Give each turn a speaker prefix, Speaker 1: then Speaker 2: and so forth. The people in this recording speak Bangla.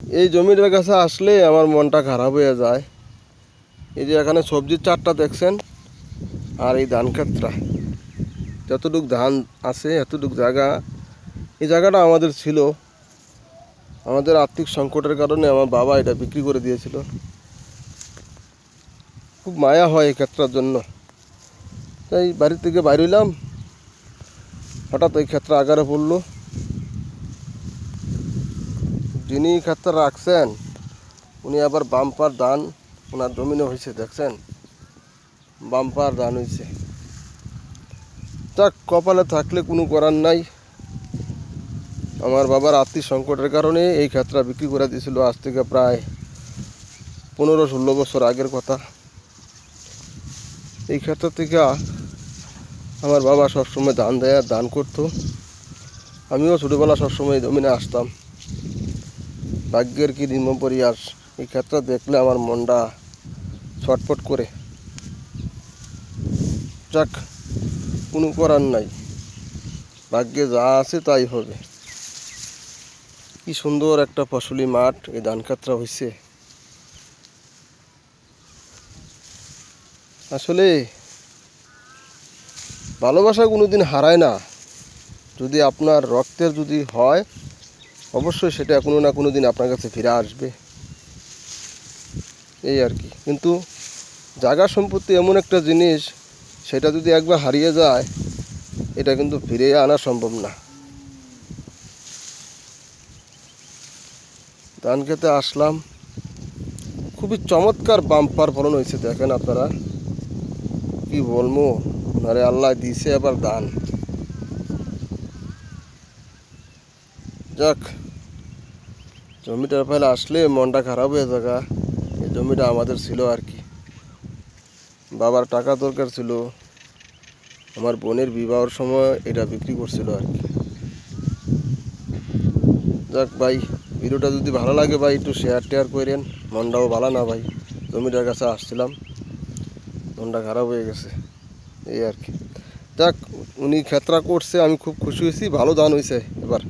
Speaker 1: এই জমিটার কাছে আসলে আমার মনটা খারাপ হয়ে যায়। এই যে এখানে সবজির চারটা দেখছেন আর এই ধান ক্ষেতটা। যতটুক ধান আছে, এতটুক জায়গা। এই জায়গাটা আমাদের ছিল। আমাদের আর্থিক সংকটের কারণে আমার বাবা এটা বিক্রি করে দিয়েছিল। খুব মায়া হয় এই ক্ষেত্রের জন্য। তাই বাড়ি থেকে বাইর হইলাম। হঠাৎ এই ক্ষেত্রে আগারে পড়ল। যিনি ক্ষেত্রে রাখছেন, উনি আবার বাম্পার দান ওনার জমিনে হয়েছে দেখছেন? বাম্পার দান হয়েছে যাক, কপালে থাকলে কোনো করার নাই। আমার বাবার আর্থিক সংকটের কারণে এই ক্ষেত্রে বিক্রি করে দিয়েছিল আজ থেকে প্রায় পনেরো ষোলো বছর আগের কথা। এই ক্ষেত্র থেকে আমার বাবা সবসময় ধান দেয় দান করতো। আমিও ছোটোবেলা সবসময় জমিনে আসতাম। ভাগ্যের কি নিম্ন পরিয়াস এই ক্ষেত্রে দেখলে আমার মনটা ছটফট করে। যাক, কোনো করার নাই। ভাগ্যে যা আছে তাই হবে। কি সুন্দর একটা ফসলি মাঠ এই ধান ক্ষেত্র হয়েছে আসলে ভালোবাসা কোনোদিন হারায় না। যদি আপনার রক্তের যদি হয় অবশ্যই সেটা কোনো না কোনো দিন আপনার কাছে ফিরে আসবে। এই আর কি। কিন্তু জায়গা সম্পত্তি এমন একটা জিনিস, সেটা যদি একবার হারিয়ে যায়, এটা কিন্তু ফিরে আনা সম্ভব না। ধান খেতে আসলাম। খুবই চমৎকার বাম্পার ফলন হয়েছে, দেখেন আপনারা। কি বলব? আরে আল্লাহ দিছে আবার দান যাক জমিটার ফেলে আসলে মনটা খারাপ হয়ে থাকা এই জমিটা আমাদের ছিল আর কি। বাবার টাকা দরকার ছিল। আমার বোনের বিবাহর সময় এটা বিক্রি করছিল আর কি। যাক ভাই, ভিডিওটা যদি ভালো লাগে ভাই, একটু শেয়ার টেয়ার করেন। মনটাও ভালো না ভাই, জমিটার কাছে আসছিলাম। মনটা খারাপ হয়ে গেছে। এই আর কি। যাক, উনি ক্ষেত্রা করছে, আমি খুব খুশি হয়েছি। ভালো ধান হয়েছে এবার।